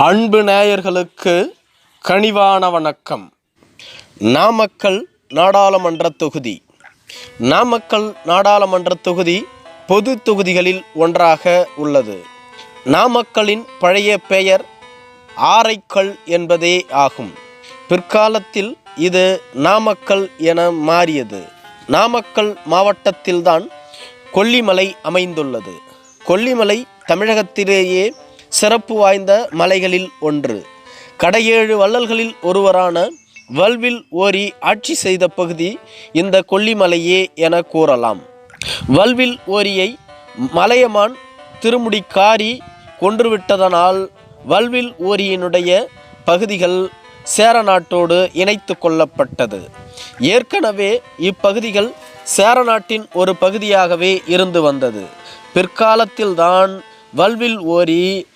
அன்பு நேயர்களுக்கு கனிவான வணக்கம். நாமக்கல் நாடாளுமன்ற தொகுதி. நாமக்கல் நாடாளுமன்ற தொகுதி பொது தொகுதிகளில் ஒன்றாக உள்ளது. நாமக்கலின் பழைய பெயர் ஆரைக்கல் என்பதே ஆகும். பிற்காலத்தில் இது நாமக்கல் என மாறியது. நாமக்கல் மாவட்டத்தில்தான் கொல்லிமலை அமைந்துள்ளது. கொல்லிமலை தமிழகத்திலேயே சிறப்பு வாய்ந்த மலைகளில் ஒன்று. கடையேழு வள்ளல்களில் ஒருவரான வல்வில் ஓரி ஆட்சி செய்த பகுதி இந்த கொல்லிமலையே என கூறலாம். வல்வில் ஓரியை மலையமான் திருமுடிக்காரி கொன்றுவிட்டதனால் வல்வில் ஓரியினுடைய பகுதிகள் சேர நாட்டோடு இணைத்து கொள்ளப்பட்டது. ஏற்கனவே இப்பகுதிகள் சேர நாட்டின் ஒரு பகுதியாகவே இருந்து வந்தது. பிற்காலத்தில்தான் வல்வில் ஓரி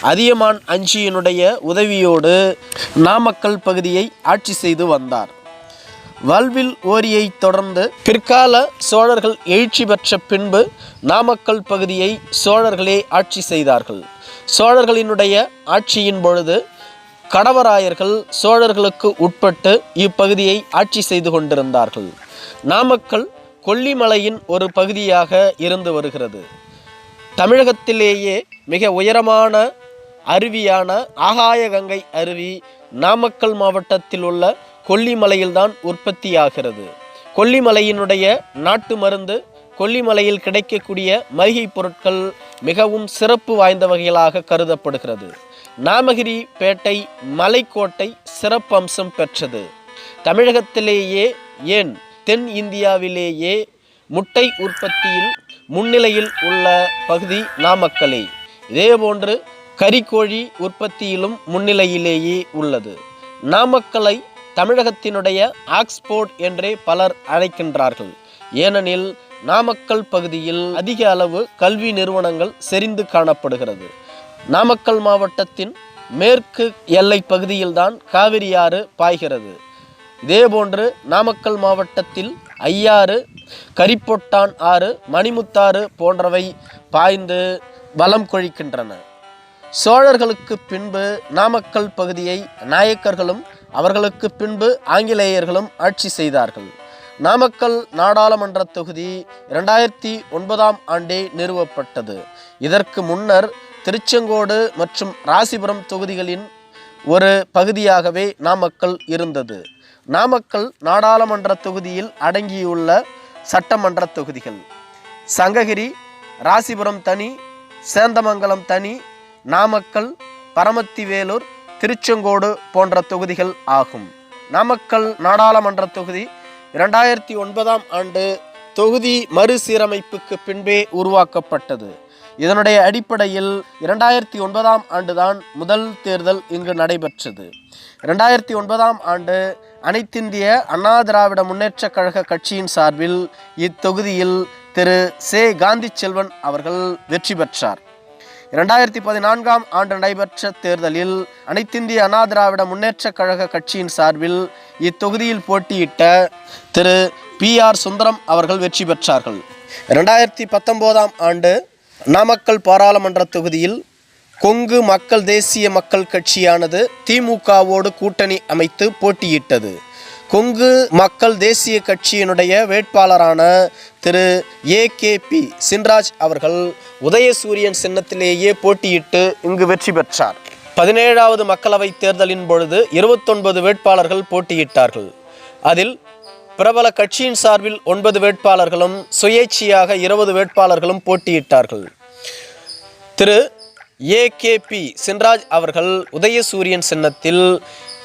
அதியமான் அஞ்சியினுடைய உதவியோடு நாமக்கல் பகுதியை ஆட்சி செய்து வந்தார். வல்வில் ஓரியை தொடர்ந்து பிற்கால சோழர்கள் எழுச்சி பெற்ற பின்பு நாமக்கல் பகுதியை சோழர்களே ஆட்சி செய்தார்கள். சோழர்களினுடைய ஆட்சியின் பொழுது கடவராயர்கள் சோழர்களுக்கு உட்பட்டு இப்பகுதியை ஆட்சி செய்து கொண்டிருந்தார்கள். நாமக்கல் கொல்லிமலையின் ஒரு பகுதியாக இருந்து வருகிறது. தமிழகத்திலேயே மிக உயரமான அருவியான ஆகாய கங்கை அருவி நாமக்கல் மாவட்டத்தில் உள்ள கொல்லிமலையில்தான் உற்பத்தியாகிறது. கொல்லிமலையினுடைய நாட்டு மருந்து கொல்லிமலையில் கிடைக்கக்கூடிய மளிகை பொருட்கள் மிகவும் சிறப்பு வாய்ந்த வகைகளாக கருதப்படுகிறது. நாமகிரி பேட்டை மலைக்கோட்டை சிறப்பம்சம் பெற்றது. தமிழகத்திலேயே ஏன் தென் இந்தியாவிலேயே முட்டை உற்பத்தியில் முன்னிலையில் உள்ள பகுதி நாமக்கலே? இதேபோன்று கறிக்கோழி உற்பத்தியிலும் முன்னிலையிலேயே உள்ளது. நாமக்கலை தமிழகத்தினுடைய ஆக்ஸ்போர்ட் என்றே பலர் அழைக்கின்றார்கள். ஏனெனில் நாமக்கல் பகுதியில் அதிக அளவு கல்வி நிறுவனங்கள் செறிந்து காணப்படுகிறது. நாமக்கல் மாவட்டத்தின் மேற்கு எல்லை பகுதியில்தான் காவிரி ஆறு பாய்கிறது. இதேபோன்று நாமக்கல் மாவட்டத்தில் ஐயாறு கரிப்பொட்டான் ஆறு மணிமுத்தாறு போன்றவை பாய்ந்து வலம் கொழிக்கின்றன. சோழர்களுக்கு பின்பு நாமக்கல் பகுதியை நாயக்கர்களும் அவர்களுக்கு பின்பு ஆங்கிலேயர்களும் ஆட்சி செய்தார்கள். நாமக்கல் நாடாளுமன்ற தொகுதி இரண்டாயிரத்தி ஒன்பதாம் ஆண்டே நிறுவப்பட்டது. இதற்கு முன்னர் திருச்செங்கோடு மற்றும் ராசிபுரம் தொகுதிகளின் ஒரு பகுதியாகவே நாமக்கல் இருந்தது. நாமக்கல் நாடாளுமன்ற தொகுதியில் அடங்கியுள்ள சட்டமன்ற தொகுதிகள். சங்ககிரி ராசிபுரம் தனி சேந்தமங்கலம் தனி நாமக்கல் பரமத்திவேலூர் திருச்செங்கோடு போன்ற தொகுதிகள் ஆகும். நாமக்கல் நாடாளுமன்ற தொகுதி இரண்டாயிரத்தி ஒன்பதாம் ஆண்டு தொகுதி மறுசீரமைப்புக்கு பின்பே உருவாக்கப்பட்டது. இதனுடைய அடிப்படையில் இரண்டாயிரத்தி ஒன்பதாம் ஆண்டுதான் முதல் தேர்தல் இங்கு நடைபெற்றது. இரண்டாயிரத்தி ஒன்பதாம் ஆண்டு அனைத்திந்திய அண்ணா திராவிட முன்னேற்ற கழக கட்சியின் சார்பில் இத்தொகுதியில் திரு. சே. காந்தி செல்வன் அவர்கள் வெற்றி பெற்றார். இரண்டாயிரத்தி பதினான்காம் ஆண்டு நடைபெற்ற தேர்தலில் அனைத்திந்திய அண்ணா திராவிட முன்னேற்றக் கழக கட்சியின் சார்பில் இத்தொகுதியில் போட்டியிட்ட திரு பி ஆர் சுந்தரம் அவர்கள் வெற்றி பெற்றார்கள். இரண்டாயிரத்தி பத்தொம்போதாம் ஆண்டு நாமக்கல் பாராளுமன்ற தொகுதியில் கொங்கு மக்கள் தேசிய மக்கள் கட்சியானது திமுகவோடு கூட்டணி அமைத்து போட்டியிட்டது. கொங்கு மக்கள் தேசிய கட்சியினுடைய வேட்பாளரான Thiru A K P Chinraj அவர்கள் உதயசூரியன் சின்னத்திலேயே போட்டியிட்டு இங்கு வெற்றி பெற்றார். பதினேழாவது மக்களவைத் தேர்தலின் பொழுது இருபத்தொன்பது வேட்பாளர்கள் போட்டியிட்டார்கள். அதில் பிரபல கட்சியின் சார்பில் ஒன்பது வேட்பாளர்களும் சுயேட்சையாக இருபது வேட்பாளர்களும் போட்டியிட்டார்கள். திரு ஏகேபி சின்ராஜ் அவர்கள் உதயசூரியன் சின்னத்தில்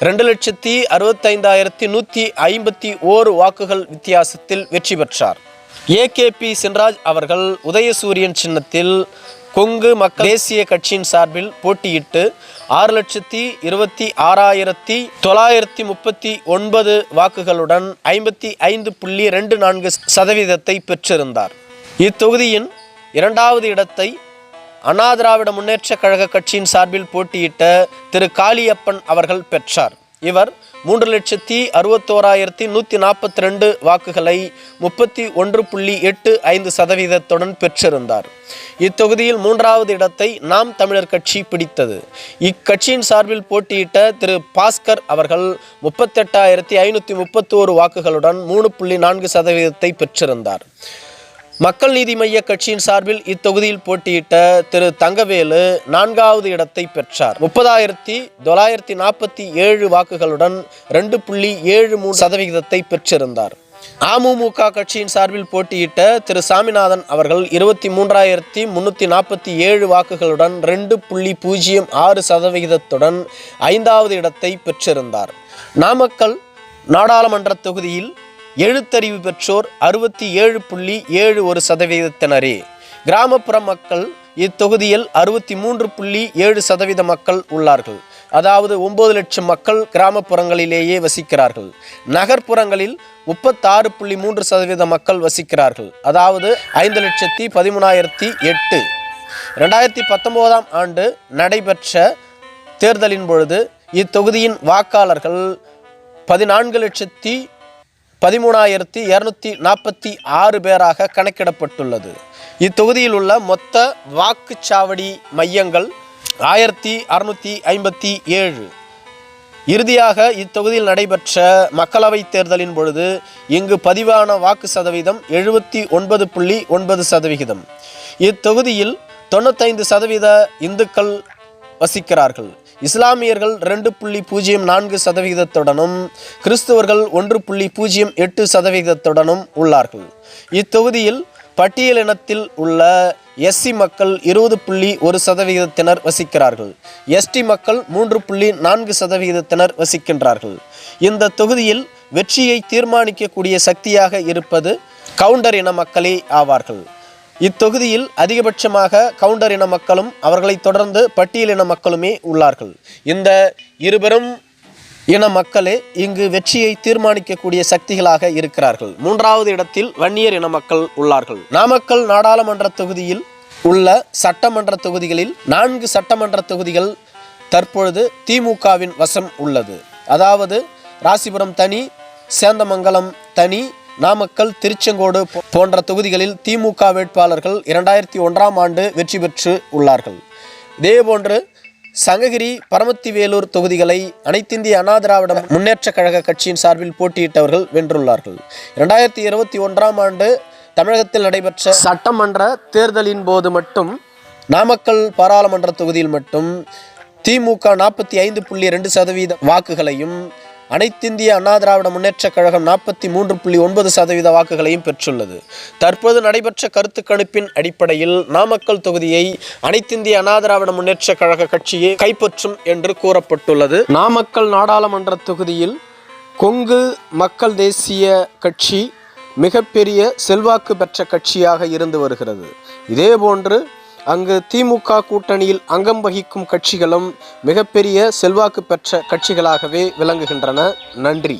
ரெண்டு லட்சத்தி அறுபத்தைந்தாயிரத்தி நூற்றி ஐம்பத்தி ஓரு வாக்குகள் வித்தியாசத்தில் வெற்றி பெற்றார். ஏகேபி சின்ராஜ் அவர்கள் உதயசூரியன் சின்னத்தில் கொங்கு மக்கள் தேசிய கட்சியின் சார்பில் போட்டியிட்டு ஆறு லட்சத்தி இருபத்தி ஆறாயிரத்தி தொள்ளாயிரத்தி முப்பத்தி ஒன்பது வாக்குகளுடன் ஐம்பத்தி ஐந்து புள்ளி ரெண்டு நான்கு சதவீதத்தை பெற்றிருந்தார். இத்தொகுதியின் இரண்டாவது இடத்தை அண்ணா திராவிட முன்னேற்றக் கழக கட்சியின் சார்பில் போட்டியிட்ட திரு காளியப்பன் அவர்கள் பெற்றார். இவர் மூன்று லட்சத்தி அறுபத்தோராயிரத்தி நூற்றி நாற்பத்தி ரெண்டு வாக்குகளை முப்பத்தி ஒன்று புள்ளி எட்டு ஐந்து சதவீதத்துடன் பெற்றிருந்தார். இத்தொகுதியில் மூன்றாவது இடத்தை நாம் தமிழர் கட்சி பிடித்தது. இக்கட்சியின் சார்பில் போட்டியிட்ட திரு பாஸ்கர் அவர்கள் முப்பத்தெட்டாயிரத்தி ஐநூற்றி முப்பத்தோரு வாக்குகளுடன் மூணு புள்ளி நான்கு சதவீதத்தை பெற்றிருந்தார். மக்கள் நீதி மைய கட்சியின் சார்பில் இத்தொகுதியில் போட்டியிட்ட திரு தங்கவேலு நான்காவது இடத்தை பெற்றார். முப்பதாயிரத்தி தொள்ளாயிரத்தி நாற்பத்தி ஏழு வாக்குகளுடன் ரெண்டு புள்ளி ஏழு மூணு சதவிகிதத்தை பெற்றிருந்தார். அமமுக கட்சியின் சார்பில் போட்டியிட்ட திரு சாமிநாதன் அவர்கள் இருபத்தி மூன்றாயிரத்தி முன்னூற்றி நாற்பத்தி ஏழு வாக்குகளுடன் ரெண்டு புள்ளி பூஜ்ஜியம் ஆறு சதவிகிதத்துடன் ஐந்தாவது இடத்தை பெற்றிருந்தார். நாமக்கல் நாடாளுமன்ற தொகுதியில் எழுத்தறிவு பெற்றோர் அறுபத்தி ஏழு புள்ளி ஏழு ஒரு சதவீதத்தினரே. கிராமப்புற மக்கள் இத்தொகுதியில் அறுபத்தி மூன்று புள்ளி ஏழு சதவீத மக்கள் உள்ளார்கள். அதாவது ஒன்பது லட்சம் மக்கள் கிராமப்புறங்களிலேயே வசிக்கிறார்கள். நகர்ப்புறங்களில் முப்பத்தாறு புள்ளி மூன்று சதவீத மக்கள் வசிக்கிறார்கள். அதாவது ஐந்து லட்சத்தி பதிமூணாயிரத்தி எட்டு. ரெண்டாயிரத்தி பத்தொம்போதாம் ஆண்டு நடைபெற்ற தேர்தலின் பொழுது இத்தொகுதியின் வாக்காளர்கள் பதினான்கு லட்சத்தி பதிமூணாயிரத்தி இரநூத்தி நாற்பத்தி ஆறு பேராக கணக்கிடப்பட்டுள்ளது. இத்தொகுதியில் உள்ள மொத்த வாக்குச்சாவடி மையங்கள் ஆயிரத்தி அறுநூற்றி ஐம்பத்தி ஏழு. இறுதியாக இத்தொகுதியில் நடைபெற்ற மக்களவைத் தேர்தலின் பொழுது இங்கு பதிவான வாக்கு சதவீதம் எழுபத்தி ஒன்பது புள்ளி ஒன்பது சதவிகிதம். இத்தொகுதியில் தொண்ணூத்தைந்து சதவீத இந்துக்கள் வசிக்கிறார்கள். இஸ்லாமியர்கள் ரெண்டு புள்ளி பூஜ்ஜியம் நான்கு சதவிகிதத்துடனும் கிறிஸ்துவர்கள் ஒன்று புள்ளி பூஜ்ஜியம் எட்டு சதவிகிதத்துடனும் உள்ளார்கள். இத்தொகுதியில் பட்டியலினத்தில் உள்ள எஸ்சி மக்கள் இருபது புள்ளி ஒரு சதவிகிதத்தினர் வசிக்கிறார்கள். எஸ்டி மக்கள் மூன்று புள்ளி நான்கு சதவிகிதத்தினர் வசிக்கின்றார்கள். இந்த தொகுதியில் வெற்றியை தீர்மானிக்கக்கூடிய சக்தியாக இருப்பது கவுண்டர் இன மக்களே ஆவார்கள். இத்தொகுதியில் அதிகபட்சமாக கவுண்டர் இன மக்களும் அவர்களைத் தொடர்ந்து பட்டியலின மக்களுமே உள்ளார்கள். இந்த இருபெரும் இன மக்களே இங்கு வெற்றியை தீர்மானிக்கக்கூடிய சக்திகளாக இருக்கிறார்கள். மூன்றாவது இடத்தில் வன்னியர் இன மக்கள் உள்ளார்கள். நாமக்கல் நாடாளுமன்ற தொகுதியில் உள்ள சட்டமன்ற தொகுதிகளில் நான்கு சட்டமன்ற தொகுதிகள் தற்பொழுது திமுகவின் வசம் உள்ளது. அதாவது ராசிபுரம் தனி சேந்தமங்கலம் தனி நாமக்கல் திருச்செங்கோடு போ- போன்ற தொகுதிகளில் திமுக வேட்பாளர்கள் இரண்டாயிரத்தி ஒன்றாம் ஆண்டு வெற்றி பெற்று உள்ளார்கள். இதேபோன்று சங்ககிரி பரமத்திவேலூர் தொகுதிகளை அனைத்திந்திய அண்ணா திராவிட முன்னேற்றக் கழக கட்சியின் சார்பில் போட்டியிட்டவர்கள் வென்றுள்ளார்கள். இரண்டாயிரத்தி இருபத்தி ஒன்றாம் ஆண்டு தமிழகத்தில் நடைபெற்ற சட்டமன்ற தேர்தலின் போது மட்டும் நாமக்கல் பாராளுமன்ற தொகுதியில் மட்டும் திமுக நாற்பத்தி ஐந்து புள்ளி ரெண்டு சதவீத வாக்குகளையும் அனைத்திந்திய அண்ணா திராவிட முன்னேற்றக் கழகம் நாற்பத்தி மூன்று புள்ளி ஒன்பது சதவீத வாக்குகளையும் பெற்றுள்ளது. தற்போது நடைபெற்ற கருத்து கணிப்பின் அடிப்படையில் நாமக்கல் தொகுதியை அனைத்திந்திய அண்ணா திராவிட முன்னேற்றக் கழக கட்சியை கைப்பற்றும் என்று கூறப்பட்டுள்ளது. நாமக்கல் நாடாளுமன்ற தொகுதியில் கொங்கு மக்கள் தேசிய கட்சி மிகப்பெரிய செல்வாக்கு பெற்ற கட்சியாக இருந்து வருகிறது. இதேபோன்று அங்கு திமுக கூட்டணியில் அங்கம் வகிக்கும் கட்சிகளும் மிகப்பெரிய செல்வாக்கு பெற்ற கட்சிகளாகவே விளங்குகின்றன. நன்றி.